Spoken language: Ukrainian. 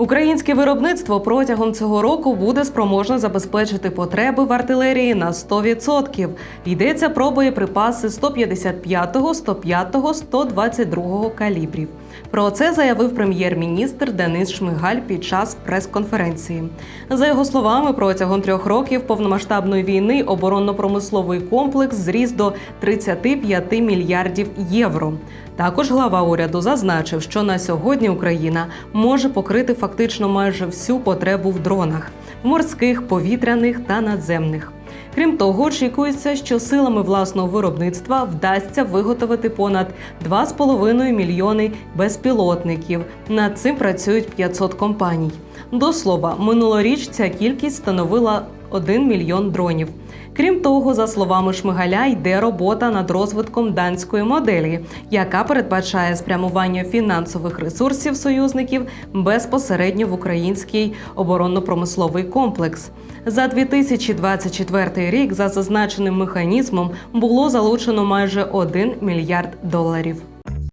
Українське виробництво протягом цього року буде спроможне забезпечити потреби в артилерії на 100%. Йдеться про боєприпаси 155-го, 105-го, 122-го калібрів. Про це заявив прем'єр-міністр Денис Шмигаль під час прес-конференції. За його словами, протягом трьох років повномасштабної війни оборонно-промисловий комплекс зріс до 35 мільярдів євро. Також глава уряду зазначив, що на сьогодні Україна може покрити фактично майже всю потребу в дронах морських, повітряних та надземних. Крім того, очікується, що силами власного виробництва вдасться виготовити понад 2,5 мільйони безпілотників. Над цим працюють 500 компаній. До слова, минулоріч ця кількість становила 1 мільйон дронів. Крім того, за словами Шмигаля, йде робота над розвитком данської моделі, яка передбачає спрямування фінансових ресурсів союзників безпосередньо в український оборонно-промисловий комплекс. За 2024 рік за зазначеним механізмом було залучено майже 1 мільярд доларів.